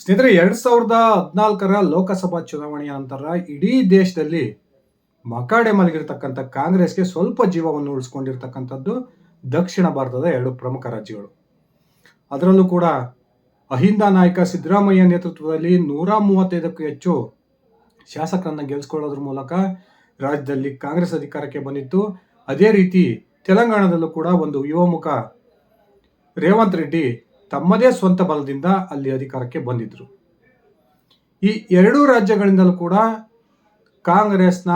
ಸ್ನೇಹಿತರೆ, ಎರಡ್ ಸಾವಿರದ ಹದಿನಾಲ್ಕರ ಲೋಕಸಭಾ ಚುನಾವಣೆಯ ನಂತರ ಇಡೀ ದೇಶದಲ್ಲಿ ಮಕಾಡೆ ಮಲಗಿರ್ತಕ್ಕಂಥ ಕಾಂಗ್ರೆಸ್ಗೆ ಸ್ವಲ್ಪ ಜೀವವನ್ನು ಉಳಿಸ್ಕೊಂಡಿರ್ತಕ್ಕಂಥದ್ದು ದಕ್ಷಿಣ ಭಾರತದ ಎರಡು ಪ್ರಮುಖ ರಾಜ್ಯಗಳು. ಅದರಲ್ಲೂ ಕೂಡ ಅಹಿಂದ ನಾಯಕ ಸಿದ್ದರಾಮಯ್ಯ ನೇತೃತ್ವದಲ್ಲಿ ನೂರ ಮೂವತ್ತೈದಕ್ಕೂ ಹೆಚ್ಚು ಶಾಸಕರನ್ನ ಗೆಲ್ಸ್ಕೊಳ್ಳೋದ್ರ ಮೂಲಕ ರಾಜ್ಯದಲ್ಲಿ ಕಾಂಗ್ರೆಸ್ ಅಧಿಕಾರಕ್ಕೆ ಬಂದಿತ್ತು. ಅದೇ ರೀತಿ ತೆಲಂಗಾಣದಲ್ಲೂ ಕೂಡ ಒಂದು ಯುವಮುಖ ರೇವಂತ್ ರೆಡ್ಡಿ ತಮ್ಮದೇ ಸ್ವಂತ ಬಲದಿಂದ ಅಲ್ಲಿ ಅಧಿಕಾರಕ್ಕೆ ಬಂದಿದ್ದರು ಈ ಎರಡೂ ರಾಜ್ಯಗಳಿಂದಲೂ ಕೂಡ ಕಾಂಗ್ರೆಸ್ನ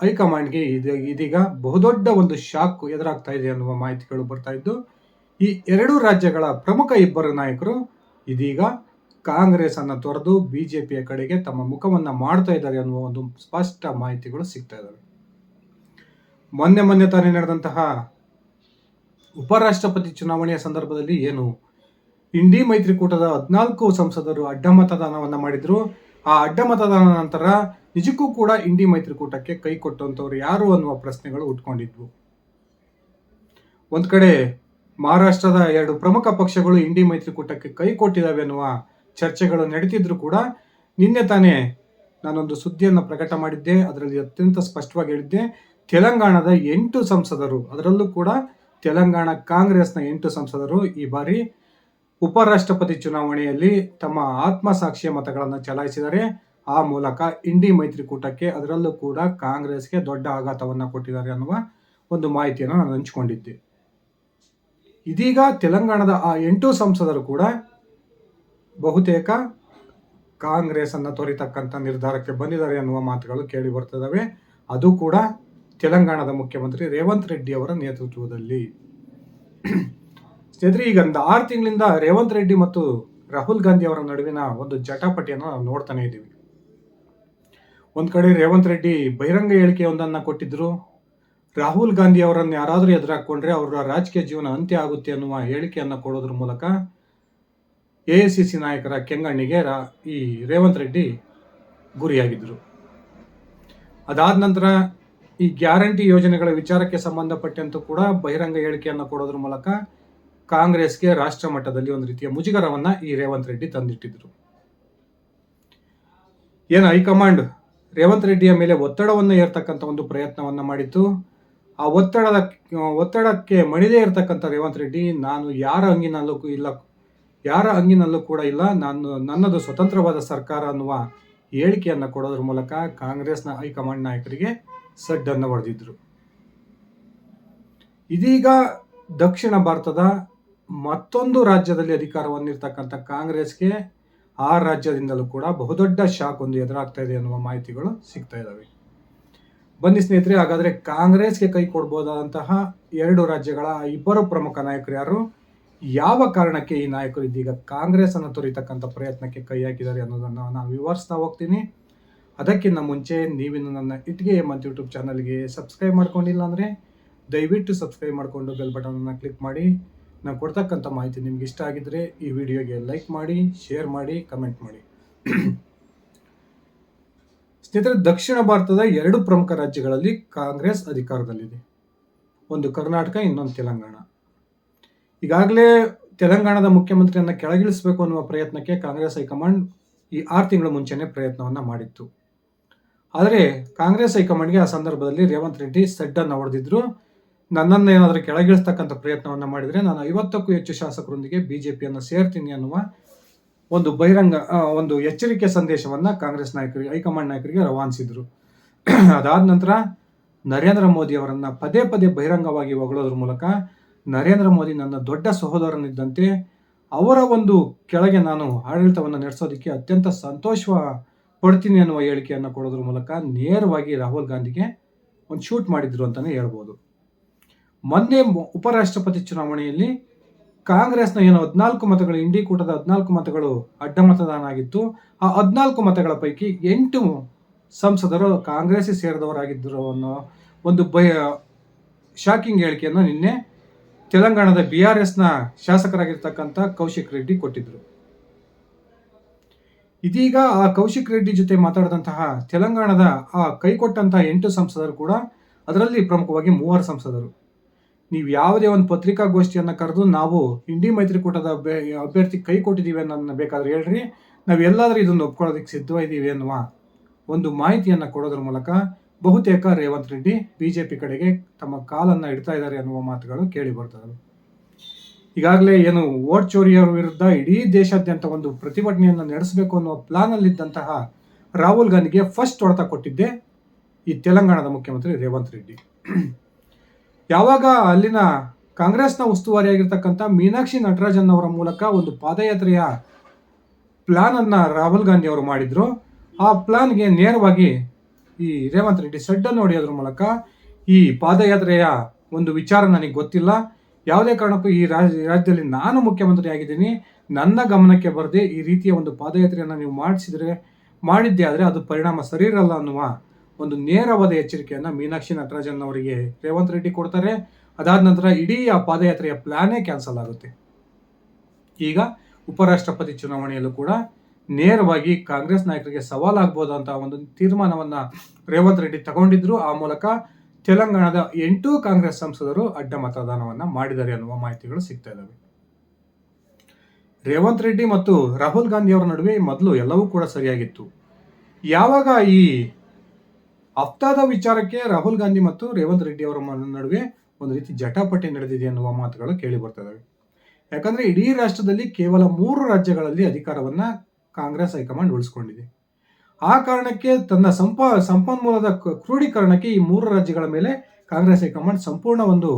ಹೈಕಮಾಂಡ್ಗೆ ಇದು, ಇದೀಗ ಬಹುದೊಡ್ಡ ಒಂದು ಶಾಕ್ ಎದುರಾಗ್ತಾ ಇದೆ ಅನ್ನುವ ಮಾಹಿತಿಗಳು ಬರ್ತಾ ಇದ್ದು, ಈ ಎರಡೂ ರಾಜ್ಯಗಳ ಪ್ರಮುಖ ಇಬ್ಬರು ನಾಯಕರು ಇದೀಗ ಕಾಂಗ್ರೆಸ್ ಅನ್ನು ತೊರೆದು ಬಿಜೆಪಿಯ ಕಡೆಗೆ ತಮ್ಮ ಮುಖವನ್ನು ಮಾಡ್ತಾ ಇದ್ದಾರೆ ಅನ್ನುವ ಒಂದು ಸ್ಪಷ್ಟ ಮಾಹಿತಿಗಳು ಸಿಗ್ತಾ ಇದ್ದಾವೆ. ಮೊನ್ನೆ ಮೊನ್ನೆ ತಾನೇ ನಡೆದಂತಹ ಉಪರಾಷ್ಟ್ರಪತಿ ಚುನಾವಣೆಯ ಸಂದರ್ಭದಲ್ಲಿ ಏನು ಇಂಡಿ ಮೈತ್ರಿಕೂಟದ ಹದಿನಾಲ್ಕು ಸಂಸದರು ಅಡ್ಡ ಮತದಾನವನ್ನ ಮಾಡಿದ್ರು. ಆ ಅಡ್ಡ ಮತದಾನ ನಂತರ ನಿಜಕ್ಕೂ ಕೂಡ ಇಂಡಿ ಮೈತ್ರಿಕೂಟಕ್ಕೆ ಕೈ ಕೊಟ್ಟಂತವ್ರು ಯಾರು ಅನ್ನುವ ಪ್ರಶ್ನೆಗಳು ಉಟ್ಕೊಂಡಿದ್ವು. ಒಂದು ಕಡೆ ಮಹಾರಾಷ್ಟ್ರದ ಎರಡು ಪ್ರಮುಖ ಪಕ್ಷಗಳು ಇಂಡಿ ಮೈತ್ರಿಕೂಟಕ್ಕೆ ಕೈ ಕೊಟ್ಟಿದ್ದಾವೆ ಅನ್ನುವ ಚರ್ಚೆಗಳು ನಡೀತಿದ್ರು ಕೂಡ ನಿನ್ನೆ ತಾನೇ ನಾನೊಂದು ಸುದ್ದಿಯನ್ನು ಪ್ರಕಟ ಮಾಡಿದ್ದೆ, ಅದರಲ್ಲಿ ಅತ್ಯಂತ ಸ್ಪಷ್ಟವಾಗಿ ಹೇಳಿದ್ದೆ, ತೆಲಂಗಾಣದ ಎಂಟು ಸಂಸದರು, ಅದರಲ್ಲೂ ಕೂಡ ತೆಲಂಗಾಣ ಕಾಂಗ್ರೆಸ್ನ ಎಂಟು ಸಂಸದರು ಈ ಬಾರಿ ಉಪರಾಷ್ಟ್ರಪತಿ ಚುನಾವಣೆಯಲ್ಲಿ ತಮ್ಮ ಆತ್ಮಸಾಕ್ಷಿಯ ಮತಗಳನ್ನು ಚಲಾಯಿಸಿದರೆ ಆ ಮೂಲಕ ಇಂಡಿ ಮೈತ್ರಿಕೂಟಕ್ಕೆ ಅದರಲ್ಲೂ ಕೂಡ ಕಾಂಗ್ರೆಸ್ಗೆ ದೊಡ್ಡ ಆಘಾತವನ್ನು ಕೊಟ್ಟಿದ್ದಾರೆ ಅನ್ನುವ ಒಂದು ಮಾಹಿತಿಯನ್ನು ನಾನು ಹಂಚಿಕೊಂಡಿದ್ದೆ. ಇದೀಗ ತೆಲಂಗಾಣದ ಆ ಎಂಟು ಸಂಸದರು ಕೂಡ ಬಹುತೇಕ ಕಾಂಗ್ರೆಸ್ ಅನ್ನ ತೊರಿತಕ್ಕಂಥ ನಿರ್ಧಾರಕ್ಕೆ ಬಂದಿದ್ದಾರೆ ಅನ್ನುವ ಮಾತುಗಳು ಕೇಳಿ ಬರ್ತದವೆ. ಅದು ಕೂಡ ತೆಲಂಗಾಣದ ಮುಖ್ಯಮಂತ್ರಿ ರೇವಂತ್ ರೆಡ್ಡಿ ಅವರ ನೇತೃತ್ವದಲ್ಲಿ. ಸ್ನೇಹಿತರೆ, ಈಗ ಒಂದು ಆರು ತಿಂಗಳಿಂದ ರೇವಂತ್ ರೆಡ್ಡಿ ಮತ್ತು ರಾಹುಲ್ ಗಾಂಧಿ ಅವರ ನಡುವಿನ ಒಂದು ಜಟಾಪಟಿಯನ್ನು ನಾವು ನೋಡ್ತಾನೆ ಇದ್ದೀವಿ. ಒಂದು ಕಡೆ ರೇವಂತ್ ರೆಡ್ಡಿ ಬಹಿರಂಗ ಹೇಳಿಕೆಯೊಂದನ್ನ ಕೊಟ್ಟಿದ್ರು. ರಾಹುಲ್ ಗಾಂಧಿ ಅವರನ್ನು ಯಾರಾದರೂ ಎದುರಾಕೊಂಡ್ರೆ ಅವರ ರಾಜಕೀಯ ಜೀವನ ಅಂತ್ಯ ಆಗುತ್ತೆ ಅನ್ನುವ ಹೇಳಿಕೆಯನ್ನು ಕೊಡೋದ್ರ ಮೂಲಕ ಎ ಸಿ ಸಿ ನಾಯಕರ ಕೆಂಗಣ್ಣಿಗೆ ರಾ, ಈ ರೇವಂತ್ ರೆಡ್ಡಿ ಗುರಿಯಾಗಿದ್ದರು ಅದಾದ ನಂತರ ಈ ಗ್ಯಾರಂಟಿ ಯೋಜನೆಗಳ ವಿಚಾರಕ್ಕೆ ಸಂಬಂಧಪಟ್ಟಂತೂ ಕೂಡ ಬಹಿರಂಗ ಹೇಳಿಕೆಯನ್ನು ಕೊಡೋದ್ರ ಮೂಲಕ ಕಾಂಗ್ರೆಸ್ಗೆ ರಾಷ್ಟ್ರ ಮಟ್ಟದಲ್ಲಿ ಒಂದು ರೀತಿಯ ಮುಜುಗರವನ್ನ ಈ ರೇವಂತ್ ರೆಡ್ಡಿ ತಂದಿಟ್ಟಿದ್ರು. ಏನು ಹೈಕಮಾಂಡ್ ರೇವಂತ್ ರೆಡ್ಡಿಯ ಮೇಲೆ ಒತ್ತಡವನ್ನು ಏರ್ತಕ್ಕಂಥ ಒಂದು ಪ್ರಯತ್ನವನ್ನ ಮಾಡಿತ್ತು. ಆ ಒತ್ತಡದ, ಒತ್ತಡಕ್ಕೆ ಮಣಿದೇ ಇರತಕ್ಕಂಥ ರೇವಂತ್ ರೆಡ್ಡಿ, ನಾನು ಯಾರ ಅಂಗಿನಲ್ಲೂ ಇಲ್ಲ, ಯಾರ ಅಂಗಿನಲ್ಲೂ ಕೂಡ ಇಲ್ಲ, ನಾನು ನನ್ನದು ಸ್ವತಂತ್ರವಾದ ಸರ್ಕಾರ ಅನ್ನುವ ಹೇಳಿಕೆಯನ್ನು ಕೊಡೋದ್ರ ಮೂಲಕ ಕಾಂಗ್ರೆಸ್ನ ಹೈಕಮಾಂಡ್ ನಾಯಕರಿಗೆ ಸಡ್ಡನ್ನು ಹೊಡೆದಿದ್ರು. ಇದೀಗ ದಕ್ಷಿಣ ಭಾರತದ ಮತ್ತೊಂದು ರಾಜ್ಯದಲ್ಲಿ ಅಧಿಕಾರವನ್ನಿರ್ತಕ್ಕಂಥ ಕಾಂಗ್ರೆಸ್ಗೆ ಆ ರಾಜ್ಯದಿಂದಲೂ ಕೂಡ ಬಹುದೊಡ್ಡ ಶಾಕ್ ಒಂದು ಎದುರಾಗ್ತಾ ಇದೆ ಅನ್ನುವ ಮಾಹಿತಿಗಳು ಸಿಗ್ತಾ ಇದ್ದಾವೆ ಬನ್ನಿ ಸ್ನೇಹಿತರೆ, ಹಾಗಾದ್ರೆ ಕಾಂಗ್ರೆಸ್ಗೆ ಕೈ ಕೊಡ್ಬೋದಾದಂತಹ ಎರಡು ರಾಜ್ಯಗಳ ಇಬ್ಬರು ಪ್ರಮುಖ ನಾಯಕರು ಯಾರು? ಯಾವ ಕಾರಣಕ್ಕೆ ಈ ನಾಯಕರು ಇದೀಗ ಕಾಂಗ್ರೆಸ್ ಅನ್ನು ತೊರಿತಕ್ಕಂಥ ಪ್ರಯತ್ನಕ್ಕೆ ಕೈ ಹಾಕಿದ್ದಾರೆ ಅನ್ನೋದನ್ನು ನಾನು ವಿವರಿಸ್ತಾ ಹೋಗ್ತೀನಿ. ಅದಕ್ಕಿಂತ ಮುಂಚೆ ನೀವಿನ್ನು ನನ್ನ ಇಟ್ಗೆ ಮತ್ತು ಯೂಟ್ಯೂಬ್ ಚಾನಲ್ಗೆ ಸಬ್ಸ್ಕ್ರೈಬ್ ಮಾಡ್ಕೊಂಡಿಲ್ಲ ಅಂದರೆ ದಯವಿಟ್ಟು ಸಬ್ಸ್ಕ್ರೈಬ್ ಮಾಡಿಕೊಂಡು ಬೆಲ್ ಬಟನನ್ನು ಕ್ಲಿಕ್ ಮಾಡಿ. ನಾನು ಕೊಡ್ತಕ್ಕಂಥ ಮಾಹಿತಿ ನಿಮ್ಗೆ ಇಷ್ಟ ಆಗಿದ್ರೆ ಈ ವಿಡಿಯೋಗೆ ಲೈಕ್ ಮಾಡಿ ಶೇರ್ ಮಾಡಿ ಕಮೆಂಟ್ ಮಾಡಿ. ಸ್ನೇಹಿತರೆ, ದಕ್ಷಿಣ ಭಾರತದ ಎರಡು ಪ್ರಮುಖ ರಾಜ್ಯಗಳಲ್ಲಿ ಕಾಂಗ್ರೆಸ್ ಅಧಿಕಾರದಲ್ಲಿದೆ. ಒಂದು ಕರ್ನಾಟಕ, ಇನ್ನೊಂದು ತೆಲಂಗಾಣ. ಈಗಾಗಲೇ ತೆಲಂಗಾಣದ ಮುಖ್ಯಮಂತ್ರಿಯನ್ನು ಕೆಳಗಿಳಿಸಬೇಕು ಅನ್ನುವ ಪ್ರಯತ್ನಕ್ಕೆ ಕಾಂಗ್ರೆಸ್ ಹೈಕಮಾಂಡ್ ಈ ಆರು ತಿಂಗಳ ಮುಂಚೆನೇ ಪ್ರಯತ್ನವನ್ನ ಮಾಡಿತ್ತು. ಆದರೆ ಕಾಂಗ್ರೆಸ್ ಹೈಕಮಾಂಡ್ಗೆ ಆ ಸಂದರ್ಭದಲ್ಲಿ ರೇವಂತ್ ರೆಡ್ಡಿ ಸೆಡ್ಡನ್ನು ಹೊಡೆದಿದ್ರು. ನನ್ನನ್ನು ಏನಾದರೂ ಕೆಳಗಿಳಿಸ್ತಕ್ಕಂಥ ಪ್ರಯತ್ನವನ್ನು ಮಾಡಿದರೆ ನಾನು ಐವತ್ತಕ್ಕೂ ಹೆಚ್ಚು ಶಾಸಕರೊಂದಿಗೆ ಬಿಜೆಪಿಯನ್ನು ಸೇರ್ತೀನಿ ಅನ್ನುವ ಒಂದು ಬಹಿರಂಗ ಒಂದು ಎಚ್ಚರಿಕೆ ಸಂದೇಶವನ್ನು ಕಾಂಗ್ರೆಸ್ ನಾಯಕರಿಗೆ, ಹೈಕಮಾಂಡ್ ನಾಯಕರಿಗೆ ರವಾನಿಸಿದರು. ಅದಾದ ನಂತರ ನರೇಂದ್ರ ಮೋದಿ ಅವರನ್ನು ಪದೇ ಪದೇ ಬಹಿರಂಗವಾಗಿ ಹೊಗಳೋದ್ರ ಮೂಲಕ ನರೇಂದ್ರ ಮೋದಿ ನನ್ನ ದೊಡ್ಡ ಸಹೋದರನಿದ್ದಂತೆ ಅವರ ಒಂದು ಕೆಳಗೆ ನಾನು ಆಡಳಿತವನ್ನು ನಡೆಸೋದಕ್ಕೆ ಅತ್ಯಂತ ಸಂತೋಷ ಪಡ್ತೀನಿ ಅನ್ನುವ ಹೇಳಿಕೆಯನ್ನು ಕೊಡೋದ್ರ ಮೂಲಕ ನೇರವಾಗಿ ರಾಹುಲ್ ಗಾಂಧಿಗೆ ಒಂದು ಶೂಟ್ ಮಾಡಿದ್ರು ಅಂತಲೇ ಹೇಳ್ಬೋದು. ಮೊನ್ನೆ ಉಪರಾಷ್ಟ್ರಪತಿ ಚುನಾವಣೆಯಲ್ಲಿ ಕಾಂಗ್ರೆಸ್ನ ಏನು ಹದಿನಾಲ್ಕು ಮತಗಳು ಇಂಡಿ ಕೂಟದ ಹದಿನಾಲ್ಕು ಮತಗಳು ಅಡ್ಡ ಮತದಾನ ಆಗಿತ್ತು. ಆ ಹದಿನಾಲ್ಕು ಮತಗಳ ಪೈಕಿ ಎಂಟು ಸಂಸದರು ಕಾಂಗ್ರೆಸ್ ಸೇರಿದವರಾಗಿದ್ದರು ಅನ್ನೋ ಒಂದು ಭಯ ಶಾಕಿಂಗ್ ಹೇಳಿಕೆಯನ್ನು ನಿನ್ನೆ ತೆಲಂಗಾಣದ ಬಿ ಆರ್ ಎಸ್ನ ಶಾಸಕರಾಗಿರ್ತಕ್ಕಂಥ ಕೌಶಿಕ್ ರೆಡ್ಡಿ ಕೊಟ್ಟಿದ್ದರು ಇದೀಗ ಆ ಕೌಶಿಕ್ ರೆಡ್ಡಿ ಜೊತೆ ಮಾತಾಡಿದಂತಹ ತೆಲಂಗಾಣದ ಆ ಕೈಕೊಟ್ಟಂತಹ ಎಂಟು ಸಂಸದರು ಕೂಡ ಅದರಲ್ಲಿ ಪ್ರಮುಖವಾಗಿ ಮೂವರು ಸಂಸದರು. ನೀವು ಯಾವುದೇ ಒಂದು ಪತ್ರಿಕಾಗೋಷ್ಠಿಯನ್ನು ಕರೆದು ನಾವು ಇಂಡಿ ಮೈತ್ರಿಕೂಟದ ಅಭ್ಯ- ಅಭ್ಯರ್ಥಿ ಕೈ ಕೊಟ್ಟಿದ್ದೀವಿ ಅನ್ನೋದನ್ನ ಬೇಕಾದ್ರೆ ಹೇಳ್ರಿ. ನಾವೆಲ್ಲಾದರೂ ಇದನ್ನು ಒಪ್ಕೊಳ್ಳೋದಕ್ಕೆ ಸಿದ್ಧವಾಗಿದ್ದೀವಿ ಅನ್ನುವ ಒಂದು ಮಾಹಿತಿಯನ್ನು ಕೊಡೋದ್ರ ಮೂಲಕ ಬಹುತೇಕ Revanth Reddy B J P ಕಡೆಗೆ ತಮ್ಮ ಕಾಲನ್ನು ಇಡ್ತಾ ಇದ್ದಾರೆ ಅನ್ನುವ ಮಾತುಗಳು ಕೇಳಿ ಬರ್ತದೆ ಈಗಾಗಲೇ ಏನು ವೋಟ್ ಚೋರಿಯವರ ವಿರುದ್ಧ ಇಡೀ ದೇಶಾದ್ಯಂತ ಒಂದು ಪ್ರತಿಭಟನೆಯನ್ನು ನಡೆಸಬೇಕು ಅನ್ನುವ ಪ್ಲಾನಲ್ಲಿದ್ದಂತಹ ರಾಹುಲ್ ಗಾಂಧಿಗೆ ಫಸ್ಟ್ ಹೊಡೆತ ಕೊಟ್ಟಿದ್ದೆ ಈ ತೆಲಂಗಾಣದ ಮುಖ್ಯಮಂತ್ರಿ ರೇವಂತ್ ರೆಡ್ಡಿ. ಯಾವಾಗ ಅಲ್ಲಿನ ಕಾಂಗ್ರೆಸ್ನ ಉಸ್ತುವಾರಿಯಾಗಿರ್ತಕ್ಕಂಥ ಮೀನಾಕ್ಷಿ ನಟರಾಜನ್ ಅವರ ಮೂಲಕ ಒಂದು ಪಾದಯಾತ್ರೆಯ ಪ್ಲಾನ್ ಅನ್ನ ರಾಹುಲ್ ಗಾಂಧಿ ಅವರು ಮಾಡಿದ್ರು. ಆ ಪ್ಲಾನ್ಗೆ ನೇರವಾಗಿ ಈ ರೇವಂತ್ ರೆಡ್ಡಿ ಸಡ್ಡನ್ನು ಹೊಡೆಯೋದ್ರ ಮೂಲಕ ಈ ಪಾದಯಾತ್ರೆಯ ಒಂದು ವಿಚಾರ ನನಗೆ ಗೊತ್ತಿಲ್ಲ. ಯಾವುದೇ ಕಾರಣಕ್ಕೂ ಈ ರಾಜ್ಯ ರಾಜ್ಯದಲ್ಲಿ ನಾನು ಮುಖ್ಯಮಂತ್ರಿ ಆಗಿದ್ದೀನಿ. ನನ್ನ ಗಮನಕ್ಕೆ ಬರದೆ ಈ ರೀತಿಯ ಒಂದು ಪಾದಯಾತ್ರೆಯನ್ನು ನೀವು ಮಾಡಿಸಿದರೆ, ಮಾಡಿದ್ದೆ ಆದರೆ ಅದು ಪರಿಣಾಮ ಸರಿ ಇರಲ್ಲ ಅನ್ನುವ ಒಂದು ನೇರವಾದ ಎಚ್ಚರಿಕೆಯನ್ನು ಮೀನಾಕ್ಷಿ ನಟರಾಜನ್ ಅವರಿಗೆ ರೇವಂತ್ ರೆಡ್ಡಿ ಕೊಡ್ತಾರೆ. ಅದಾದ ನಂತರ ಇಡೀ ಆ ಪಾದಯಾತ್ರೆಯ ಪ್ಲಾನೇ ಕ್ಯಾನ್ಸಲ್ ಆಗುತ್ತೆ. ಈಗ ಉಪರಾಷ್ಟ್ರಪತಿ ಚುನಾವಣೆಯಲ್ಲೂ ಕೂಡ ನೇರವಾಗಿ ಕಾಂಗ್ರೆಸ್ ನಾಯಕರಿಗೆ ಸವಾಲಾಗ್ಬೋದಂತ ಅಂತ ಒಂದು ತೀರ್ಮಾನವನ್ನು ರೇವಂತ್ ರೆಡ್ಡಿ ತಗೊಂಡಿದ್ರು. ಆ ಮೂಲಕ ತೆಲಂಗಾಣದ ಎಂಟು ಕಾಂಗ್ರೆಸ್ ಸಂಸದರು ಅಡ್ಡ ಮತದಾನವನ್ನ ಮಾಡಿದ್ದಾರೆ ಅನ್ನುವ ಮಾಹಿತಿಗಳು ಸಿಗ್ತಾ ಇದ್ದಾವೆ. ರೇವಂತ್ ರೆಡ್ಡಿ ಮತ್ತು ರಾಹುಲ್ ಗಾಂಧಿ ಅವರ ನಡುವೆ ಮೊದಲು ಎಲ್ಲವೂ ಕೂಡ ಸರಿಯಾಗಿತ್ತು. ಯಾವಾಗ ಈ ಹಫ್ತಾದ ವಿಚಾರಕ್ಕೆ ರಾಹುಲ್ ಗಾಂಧಿ ಮತ್ತು ರೇವಂತ್ ರೆಡ್ಡಿ ಅವರ ನಡುವೆ ಒಂದು ರೀತಿ ಜಟಾಪಟಿ ನಡೆದಿದೆ ಅನ್ನುವ ಮಾತುಗಳು ಕೇಳಿ ಇದಾವೆ ಯಾಕಂದ್ರೆ ಇಡೀ ರಾಷ್ಟ್ರದಲ್ಲಿ ಕೇವಲ ಮೂರು ರಾಜ್ಯಗಳಲ್ಲಿ ಅಧಿಕಾರವನ್ನ ಕಾಂಗ್ರೆಸ್ ಹೈಕಮಾಂಡ್ ಉಳಿಸ್ಕೊಂಡಿದೆ. ಆ ಕಾರಣಕ್ಕೆ ತನ್ನ ಸಂಪ ಸಂಪನ್ಮೂಲದ ಕ್ರೋಢೀಕರಣಕ್ಕೆ ಈ ಮೂರು ರಾಜ್ಯಗಳ ಮೇಲೆ ಕಾಂಗ್ರೆಸ್ ಹೈಕಮಾಂಡ್ ಸಂಪೂರ್ಣ ಒಂದು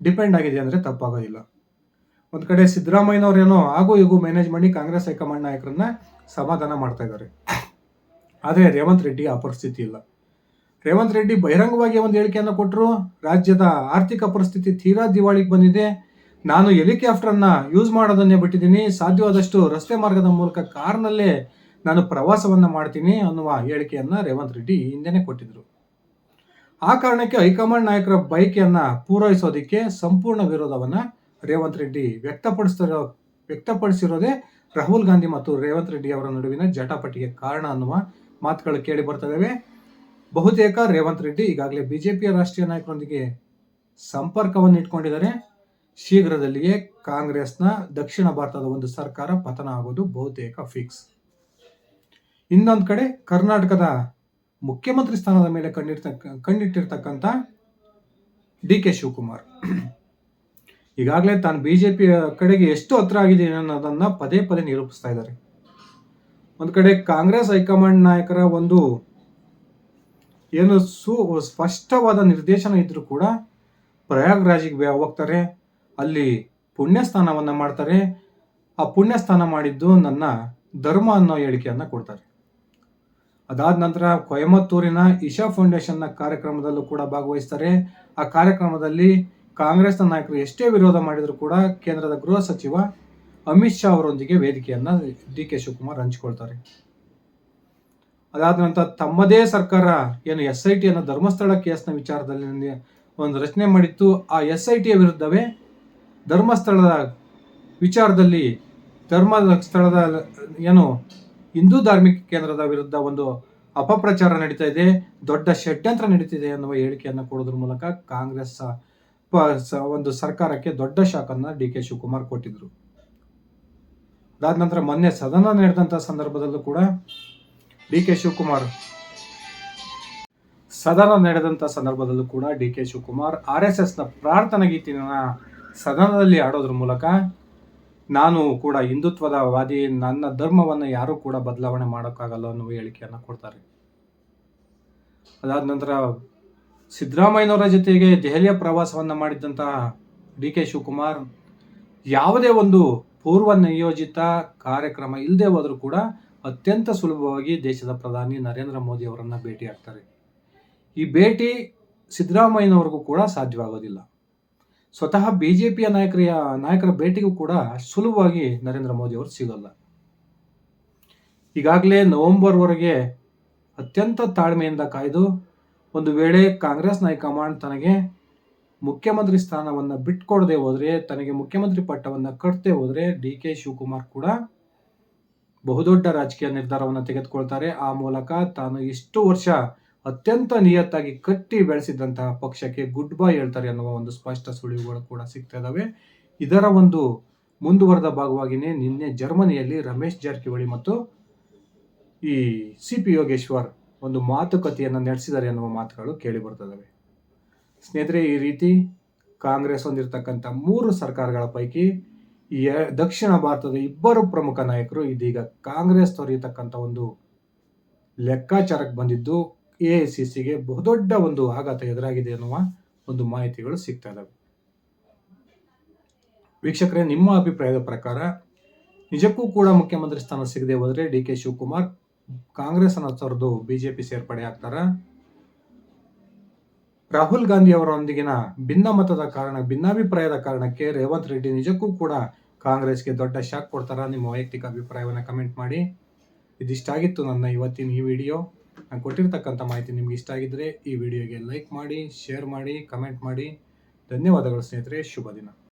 ಡಿಪೆಂಡ್ ಆಗಿದೆ ಅಂದರೆ ತಪ್ಪಾಗೋದಿಲ್ಲ. ಒಂದು ಕಡೆ ಸಿದ್ದರಾಮಯ್ಯನವರೇನೋ ಆಗೋ ಇಗು ಮ್ಯಾನೇಜ್ ಮಾಡಿ ಕಾಂಗ್ರೆಸ್ ಹೈಕಮಾಂಡ್ ನಾಯಕರನ್ನ ಸಮಾಧಾನ ಮಾಡ್ತಾ ಇದ್ದಾರೆ. ಆದರೆ ರೇವಂತ್ ರೆಡ್ಡಿ ಆ ಪರಿಸ್ಥಿತಿ ಇಲ್ಲ. ರೇವಂತ್ ರೆಡ್ಡಿ ಬಹಿರಂಗವಾಗಿ ಒಂದು ಹೇಳಿಕೆಯನ್ನು ಕೊಟ್ಟರು ರಾಜ್ಯದ ಆರ್ಥಿಕ ಪರಿಸ್ಥಿತಿ ತೀರಾ ದಿವಾಳಿಗೆ ಬಂದಿದೆ. ನಾನು ಹೆಲಿಕಾಪ್ಟರ್ನ ಯೂಸ್ ಮಾಡೋದನ್ನೇ ಬಿಟ್ಟಿದ್ದೀನಿ. ಸಾಧ್ಯವಾದಷ್ಟು ರಸ್ತೆ ಮಾರ್ಗದ ಮೂಲಕ ಕಾರ್ನಲ್ಲೇ ನಾನು ಪ್ರವಾಸವನ್ನು ಮಾಡ್ತೀನಿ ಅನ್ನುವ ಹೇಳಿಕೆಯನ್ನು ರೇವಂತ್ ರೆಡ್ಡಿ ಹಿಂದೆನೆ ಕೊಟ್ಟಿದ್ದರು ಆ ಕಾರಣಕ್ಕೆ ಹೈಕಮಾಂಡ್ ನಾಯಕರ ಬೈಕೆಯನ್ನು ಪೂರೈಸೋದಕ್ಕೆ ಸಂಪೂರ್ಣ ವಿರೋಧವನ್ನು ರೇವಂತ್ ರೆಡ್ಡಿ ವ್ಯಕ್ತಪಡಿಸ್ತಿರೋ, ವ್ಯಕ್ತಪಡಿಸಿರೋದೇ ರಾಹುಲ್ ಗಾಂಧಿ ಮತ್ತು ರೇವಂತ್ ರೆಡ್ಡಿ ಅವರ ನಡುವಿನ ಜಟಾಪಟಿಗೆ ಕಾರಣ ಅನ್ನುವ ಮಾತುಗಳು ಕೇಳಿ ಬರ್ತವೆ ಬಹುತೇಕ ರೇವಂತ್ ರೆಡ್ಡಿ ಈಗಾಗಲೇ ಬಿಜೆಪಿಯ ರಾಷ್ಟ್ರೀಯ ನಾಯಕರೊಂದಿಗೆ ಸಂಪರ್ಕವನ್ನು ಇಟ್ಕೊಂಡಿದ್ದಾರೆ. ಶೀಘ್ರದಲ್ಲಿಯೇ ಕಾಂಗ್ರೆಸ್ನ ದಕ್ಷಿಣ ಭಾರತದ ಒಂದು ಸರ್ಕಾರ ಪತನ ಆಗೋದು ಬಹುತೇಕ ಫಿಕ್ಸ್. ಇನ್ನೊಂದು ಕಡೆ ಕರ್ನಾಟಕದ ಮುಖ್ಯಮಂತ್ರಿ ಸ್ಥಾನದ ಮೇಲೆ ಕಣ್ಣಿರ್ತಕ್ಕ ಕಂಡಿಟ್ಟಿರ್ತಕ್ಕಂಥ ಡಿ ಕೆ ಶಿವಕುಮಾರ್. ಈಗಾಗಲೇ ತಾನು ಬಿಜೆಪಿ ಕಡೆಗೆ ಎಷ್ಟು ಹತ್ರ ಆಗಿದೆ ಅನ್ನೋದನ್ನು ಪದೇ ಪದೇ ನಿರೂಪಿಸ್ತಾ ಇದ್ದಾರೆ. ಒಂದು ಕಡೆ ಕಾಂಗ್ರೆಸ್ ಹೈಕಮಾಂಡ್ ನಾಯಕರ ಒಂದು ಏನು ಸು ಸ್ಪಷ್ಟವಾದ ನಿರ್ದೇಶನ ಇದ್ದರೂ ಕೂಡ ಪ್ರಯಾಗ್ರಾಜಿಗೆ ಹೋಗ್ತಾರೆ. ಅಲ್ಲಿ ಪುಣ್ಯಸ್ನಾನವನ್ನು ಮಾಡ್ತಾರೆ. ಆ ಪುಣ್ಯಸ್ನಾನ ಮಾಡಿದ್ದು ನನ್ನ ಧರ್ಮ ಅನ್ನೋ ಹೇಳಿಕೆಯನ್ನು ಕೊಡ್ತಾರೆ. ಅದಾದ ನಂತರ ಕೊಯಮತ್ತೂರಿನ ಇಶಾ ಫೌಂಡೇಶನ್ನ ಕಾರ್ಯಕ್ರಮದಲ್ಲೂ ಕೂಡ ಭಾಗವಹಿಸ್ತಾರೆ. ಆ ಕಾರ್ಯಕ್ರಮದಲ್ಲಿ ಕಾಂಗ್ರೆಸ್ನ ನಾಯಕರು ಎಷ್ಟೇ ವಿರೋಧ ಮಾಡಿದರೂ ಕೂಡ ಕೇಂದ್ರದ ಗೃಹ ಸಚಿವ ಅಮಿತ್ ಶಾ ಅವರೊಂದಿಗೆ ವೇದಿಕೆಯನ್ನು ಡಿ ಕೆ ಶಿವಕುಮಾರ್ ಹಂಚಿಕೊಳ್ತಾರೆ. ಅದಾದ ನಂತರ ತಮ್ಮದೇ ಸರ್ಕಾರ ಏನು ಎಸ್ ಐ ಟಿ ಅನ್ನೋ ಧರ್ಮಸ್ಥಳ ಕೇಸ್ನ ವಿಚಾರದಲ್ಲಿ ಒಂದು ರಚನೆ ಮಾಡಿತ್ತು. ಆ ಎಸ್ ಐ ಟಿಯ ವಿರುದ್ಧವೇ ಧರ್ಮಸ್ಥಳದ ವಿಚಾರದಲ್ಲಿ ಧರ್ಮ ಸ್ಥಳದ ಏನು ಹಿಂದೂ ಧಾರ್ಮಿಕ ಕೇಂದ್ರದ ವಿರುದ್ಧ ಒಂದು ಅಪಪ್ರಚಾರ ನಡೀತಾ ಇದೆ. ದೊಡ್ಡ ಷಡ್ಯಂತ್ರ ನಡೀತಿದೆ ಅನ್ನುವ ಹೇಳಿಕೆಯನ್ನು ಕೊಡೋದ್ರ ಮೂಲಕ ಕಾಂಗ್ರೆಸ್ ಒಂದು ಸರ್ಕಾರಕ್ಕೆ ದೊಡ್ಡ ಶಾಕನ್ನು ಡಿ ಕೆ ಶಿವಕುಮಾರ್ ಕೊಟ್ಟಿದ್ರು. ಅದಾದ ನಂತರ ಮೊನ್ನೆ ಸದನ ನಡೆದಂಥ ಸಂದರ್ಭದಲ್ಲೂ ಕೂಡ ಡಿ ಕೆ ಶಿವಕುಮಾರ್. ಸದನ ನಡೆದಂಥ ಸಂದರ್ಭದಲ್ಲೂ ಕೂಡ D K Shivakumar R S ಎಸ್ನ ಪ್ರಾರ್ಥನಾ ಗೀತಿನ ಸದನದಲ್ಲಿ ಆಡೋದ್ರ ಮೂಲಕ ನಾನು ಕೂಡ ಹಿಂದುತ್ವದ ವಾದಿ, ನನ್ನ ಧರ್ಮವನ್ನು ಯಾರೂ ಕೂಡ ಬದಲಾವಣೆ ಮಾಡೋಕ್ಕಾಗಲ್ಲ ಅನ್ನುವ ಹೇಳಿಕೆಯನ್ನು ಕೊಡ್ತಾರೆ. ಅದಾದ ನಂತರ ಸಿದ್ದರಾಮಯ್ಯನವರ ಜೊತೆಗೆ ದೆಹಲಿಯ ಪ್ರವಾಸವನ್ನು ಮಾಡಿದ್ದಂತಹ ಡಿ ಕೆ ಶಿವಕುಮಾರ್ ಯಾವುದೇ ಒಂದು ಪೂರ್ವ ನಿಯೋಜಿತ ಕಾರ್ಯಕ್ರಮ ಇಲ್ಲದೆ ಹೋದರೂ ಕೂಡ ಅತ್ಯಂತ ಸುಲಭವಾಗಿ ದೇಶದ ಪ್ರಧಾನಿ ನರೇಂದ್ರ ಮೋದಿ ಅವರನ್ನು ಭೇಟಿ ಆಗ್ತಾರೆ. ಈ ಭೇಟಿ ಸಿದ್ದರಾಮಯ್ಯನವ್ರಿಗೂ ಕೂಡ ಸಾಧ್ಯವಾಗೋದಿಲ್ಲ. ಸ್ವತಃ ಬಿ ಜೆ ಪಿಯ ನಾಯಕರ ನಾಯಕರ ಭೇಟಿಗೂ ಕೂಡ ಸುಲಭವಾಗಿ ನರೇಂದ್ರ ಮೋದಿ ಅವರು ಸಿಗಲ್ಲ. ಈಗಾಗಲೇ ನವೆಂಬರ್ವರೆಗೆ ಅತ್ಯಂತ ತಾಳ್ಮೆಯಿಂದ ಕಾಯ್ದು ಒಂದು ವೇಳೆ ಕಾಂಗ್ರೆಸ್ ಹೈಕಮಾಂಡ್ ತನಗೆ ಮುಖ್ಯಮಂತ್ರಿ ಸ್ಥಾನವನ್ನು ಬಿಟ್ಕೊಡದೆ ಹೋದರೆ, ತನಗೆ ಮುಖ್ಯಮಂತ್ರಿ ಪಟ್ಟವನ್ನು ಕಟ್ಟದೆ ಹೋದರೆ ಡಿ ಕೆ ಶಿವಕುಮಾರ್ ಕೂಡ ಬಹುದೊಡ್ಡ ರಾಜಕೀಯ ನಿರ್ಧಾರವನ್ನು ತೆಗೆದುಕೊಳ್ತಾರೆ. ಆ ಮೂಲಕ ತಾನು ಇಷ್ಟು ವರ್ಷ ಅತ್ಯಂತ ನಿಯತ್ತಾಗಿ ಕಟ್ಟಿ ಬೆಳೆಸಿದಂತಹ ಪಕ್ಷಕ್ಕೆ ಗುಡ್ ಬೈ ಹೇಳ್ತಾರೆ ಅನ್ನುವ ಒಂದು ಸ್ಪಷ್ಟ ಸುಳಿವುಗಳು ಕೂಡ ಸಿಗ್ತಾ ಇದಾವೆ. ಇದರ ಒಂದು ಮುಂದುವರೆದ ಭಾಗವಾಗಿಯೇ ನಿನ್ನೆ ಜರ್ಮನಿಯಲ್ಲಿ ರಮೇಶ್ ಜಾರಕಿಹೊಳಿ ಮತ್ತು ಈ ಸಿ ಪಿ ಯೋಗೇಶ್ವರ್ ಒಂದು ಮಾತುಕತೆಯನ್ನು ನಡೆಸಿದ್ದಾರೆ ಅನ್ನುವ ಮಾತುಗಳು ಕೇಳಿ ಬರ್ತದವೆ ಸ್ನೇಹಿತರೆ, ಈ ರೀತಿ ಕಾಂಗ್ರೆಸ್ ಹೊಂದಿರತಕ್ಕಂಥ ಮೂರು ಸರ್ಕಾರಗಳ ಪೈಕಿ ದಕ್ಷಿಣ ಭಾರತದ ಇಬ್ಬರು ಪ್ರಮುಖ ನಾಯಕರು ಇದೀಗ ಕಾಂಗ್ರೆಸ್ ತೊರೆಯತಕ್ಕಂಥ ಒಂದು ಲೆಕ್ಕಾಚಾರಕ್ಕೆ ಬಂದಿದ್ದು ಎ ಐ ಸಿ ಸಿಗೆ ಬಹುದೊಡ್ಡ ಒಂದು ಆಘಾತ ಎದುರಾಗಿದೆ ಅನ್ನುವ ಒಂದು ಮಾಹಿತಿಗಳು ಸಿಗ್ತಾ ಇದ್ದಾವೆ ವೀಕ್ಷಕರೇ, ನಿಮ್ಮ ಅಭಿಪ್ರಾಯದ ಪ್ರಕಾರ ನಿಜಕ್ಕೂ ಕೂಡ ಮುಖ್ಯಮಂತ್ರಿ ಸ್ಥಾನ ಸಿಗದೆ ಹೋದರೆ ಡಿ ಕೆ ಶಿವಕುಮಾರ್ ಕಾಂಗ್ರೆಸ್ ಅನ್ನು ತೊರೆದು ಬಿಜೆಪಿ ಸೇರ್ಪಡೆ ಆಗ್ತಾರ? ರಾಹುಲ್ ಗಾಂಧಿ ಅವರೊಂದಿಗಿನ ಭಿನ್ನಮತದ ಕಾರಣ, ಭಿನ್ನಾಭಿಪ್ರಾಯದ ಕಾರಣಕ್ಕೆ ರೇವಂತ್ ರೆಡ್ಡಿ ನಿಜಕ್ಕೂ ಕೂಡ ಕಾಂಗ್ರೆಸ್ಗೆ ದೊಡ್ಡ ಶಾಕ್ ಕೊಡ್ತಾರ ನಿಮ್ಮ ವೈಯಕ್ತಿಕ ಅಭಿಪ್ರಾಯವನ್ನು ಕಮೆಂಟ್ ಮಾಡಿ. ಇದಿಷ್ಟಾಗಿತ್ತು ನನ್ನ ಇವತ್ತಿನ ಈ ವಿಡಿಯೋ. ನಾನು ಕೊಟ್ಟಿರ್ತಕ್ಕಂಥ ಮಾಹಿತಿ ನಿಮ್ಗೆ ಇಷ್ಟ ಆಗಿದ್ರೆ ಈ ವಿಡಿಯೋಗೆ ಲೈಕ್ ಮಾಡಿ, ಶೇರ್ ಮಾಡಿ, ಕಮೆಂಟ್ ಮಾಡಿ. ಧನ್ಯವಾದಗಳು ಸ್ನೇಹಿತರೆ, ಶುಭ ದಿನ.